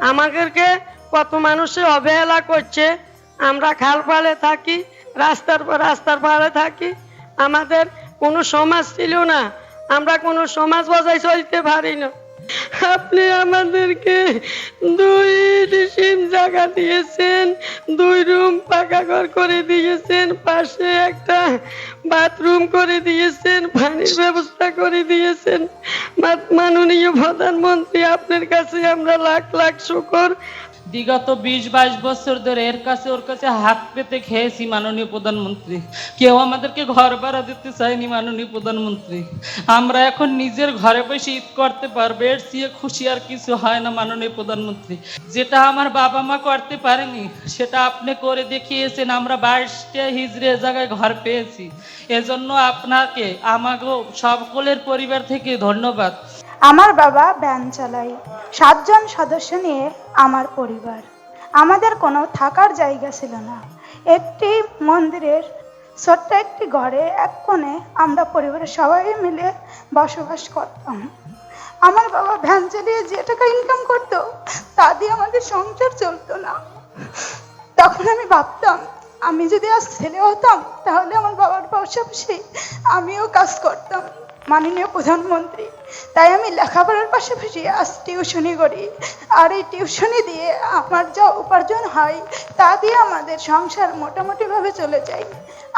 আমাদেরকে কত মানুষে অবহেলা করছে। আমরা খাল পাড়ে থাকি, রাস্তার রাস্তার পাড়ে থাকি। আমাদের কোনো সমাজ ছিল না। আমরা কোনো সমাজ বজায় চলতে পারি না। আপনি আমাদেরকে দুই ডিসিম জায়গা দিয়েছেন, দুই রুম পাকা ঘর করে দিয়েছেন, পাশে একটা বাথরুম করে দিয়েছেন, পানির ব্যবস্থা করে দিয়েছেন। মাননীয় প্রধানমন্ত্রী, আপনার কাছে আমরা লাখ লাখ শুকর বিগত বিশ বাইশ বছর ধরে এর কাছে ওর কাছে হাত পেতে খেয়েছি মাননীয় প্রধানমন্ত্রী। কেউ আমাদেরকে ঘর ভাড়া দিতে চায়নি মাননীয় প্রধানমন্ত্রী। আমরা এখন নিজের ঘরে বসে ঈদ করতে পারব, এর চেয়ে খুশি আর কিছু হয় না মাননীয় প্রধানমন্ত্রী। যেটা আমার বাবা মা করতে পারেনি, সেটা আপনি করে দেখিয়েছেন, আমরা বাইশটা হিজড়ে জায়গায় ঘর পেয়েছি। এজন্য আপনাকে, আমাকেও, সকলের পরিবার থেকে ধন্যবাদ। আমার বাবা ভ্যান চালায়। সাতজন সদস্য নিয়ে আমার পরিবার। আমাদের কোনো থাকার জায়গা ছিল না। একটি মন্দিরের ছোট্ট একটি ঘরে এক কোণে আমরা পরিবারের সবাই মিলে বসবাস করতাম। আমার বাবা ভ্যান চালিয়ে যে টাকা ইনকাম করতো, তা দিয়ে আমাদের সংসার চলতো না। তখন আমি ভাবতাম, আমি যদি আজ ছেলে হতাম, তাহলে আমার বাবার পাশাপাশি আমিও কাজ করতাম। মাননীয় প্রধানমন্ত্রী, তাই আমি লেখাপড়ার পাশাপাশি আজ টিউশনি করি। আর এই টিউশনি দিয়ে আমার যা উপার্জন হয়, তা দিয়ে আমাদের সংসার মোটামুটিভাবে চলে যায়।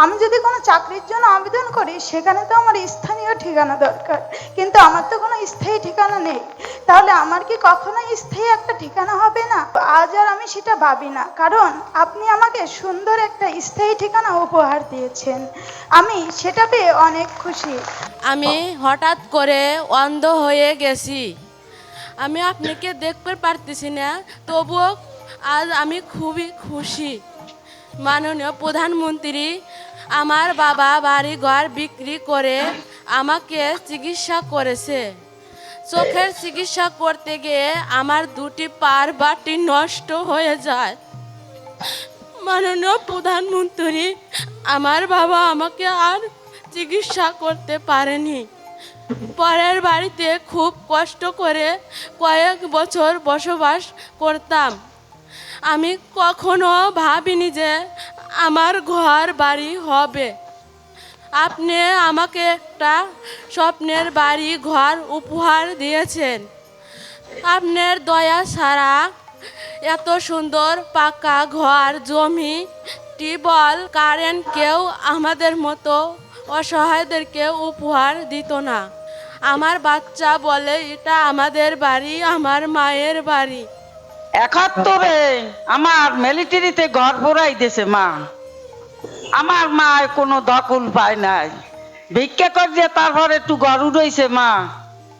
আমি যদি কোনো চাকরির জন্য আবেদন করি, সেখানে তো আমার স্থানীয় ঠিকানা দরকার। কিন্তু আমার তো কোনো স্থায়ী ঠিকানা নেই। তাহলে আমার কি কখনোই স্থায়ী একটা ঠিকানা হবে না? আজ আর আমি সেটা ভাবি না। কারণ আপনি আমাকে সুন্দর একটা স্থায়ী ঠিকানা উপহার দিয়েছেন। আমি সেটা পেয়ে অনেক খুশি। আমি হঠাৎ করে অন্ধ হয়ে গেছি। আমি আপনাকে দেখতে পারতেছি না, তবুও আজ আমি খুবই খুশি। মাননীয় প্রধানমন্ত্রী, আমার বাবা বাড়ি ঘর বিক্রি করে আমাকে চিকিৎসা করেছে। চোখের চিকিৎসা করতে গিয়ে আমার দুটি পার বাটি নষ্ট হয়ে যায়। মাননীয় প্রধানমন্ত্রী, আমার বাবা আমাকে আর চিকিৎসা করতে পারেনি। পরের বাড়িতে খুব কষ্ট করে কয়েক বছর বসবাস করতাম। আমি কখনো ভাবিনি যে আমার ঘর বাড়ি হবে। আপনি আমাকে একটা স্বপ্নের বাড়ি ঘর উপহার দিয়েছেন। আপনার দয়া ছাড়া এত সুন্দর পাকা ঘর, জমি টিবল কারেন্ট কেউ আমাদের মতো অসহায়দেরকে উপহার দিত না। আমার বাচ্চা বলে, এটা আমাদের বাড়ি, আমার মায়ের বাড়ি। একাত্তরে আমার মিলিটারিতে ঘর ভরাই দিয়েছে মা। আমার মা কোনো দখল পায় নাই। ভিক্ষা করে দিয়ে তারপর একটু ঘর উড়াইছে মা।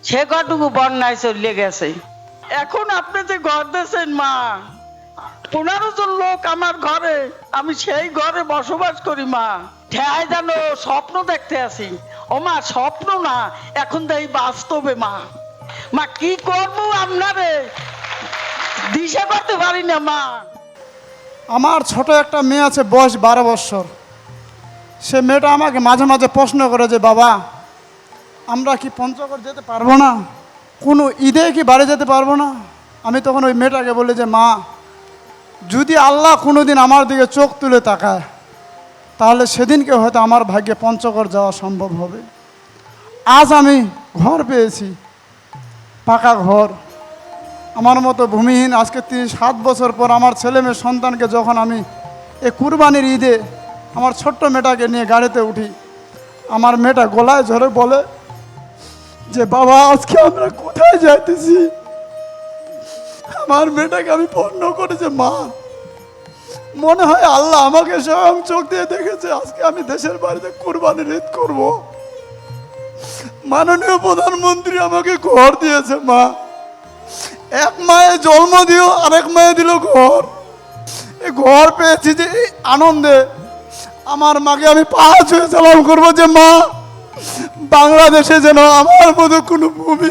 সে ঘরটুকু বন্যায় চলে গেছে। এখন আপনি যে ঘর দিয়েছেন মা, পনেরো জন লোক আমার ঘরে, আমি সেই ঘরে বসবাস করি মা। ঠেয়ায় যেন স্বপ্ন দেখতে আছি ও মা, স্বপ্ন না, এখন দেই বাস্তবে মা। মা, কি করব আপনারে? দিশা করতে পারি না, মা। আমার ছোট একটা মেয়ে আছে, বয়স বারো বছর। সে মেয়েটা আমাকে মাঝে মাঝে প্রশ্ন করে যে, বাবা, আমরা কি পঞ্চগড় যেতে পারব না? কোনো ঈদে কি বাড়ি যেতে পারব না? আমি তখন ওই মেয়েটাকে বলি যে, মা, যদি আল্লাহ কোনো দিন আমার দিকে চোখ তুলে তাকায় তাহলে সেদিনকে হয়তো আমার ভাগ্যে পঞ্চগড় যাওয়া সম্ভব হবে। আজ আমি ঘর পেয়েছি, পাকা ঘর। আমার মতো ভূমিহীন, আজকে তিন সাত বছর পর আমার ছেলে মেয়ে সন্তানকে যখন আমি এই কুরবানির ঈদে আমার ছোট্ট মেয়েটাকে নিয়ে গাড়িতে উঠি, আমার মেয়েটা গলায় ঝরে বলে যে, বাবা, আজকে আমরা কোথায় যাইতেছি? আমার মেয়েটাকে আমি পণ্য করেছে, মা মনে হয় আল্লাহ আমাকে স্বয়ং চোখ দিয়ে দেখেছে। আজকে আমি দেশের বাড়িতে কুরবানির ঈদ করব। মাননীয় প্রধানমন্ত্রী আমাকে ঘর দিয়েছে, মা। এক মায়ে জন্ম দিও আরেক মায়ে দিল ঘর। এই ঘর পেয়েছি যে এই আনন্দে। আমার মাকে আমি পাঁচ হয়ে সালাম করব যে, মা, বাংলাদেশে যেন আমার মতো কোনো ভূমি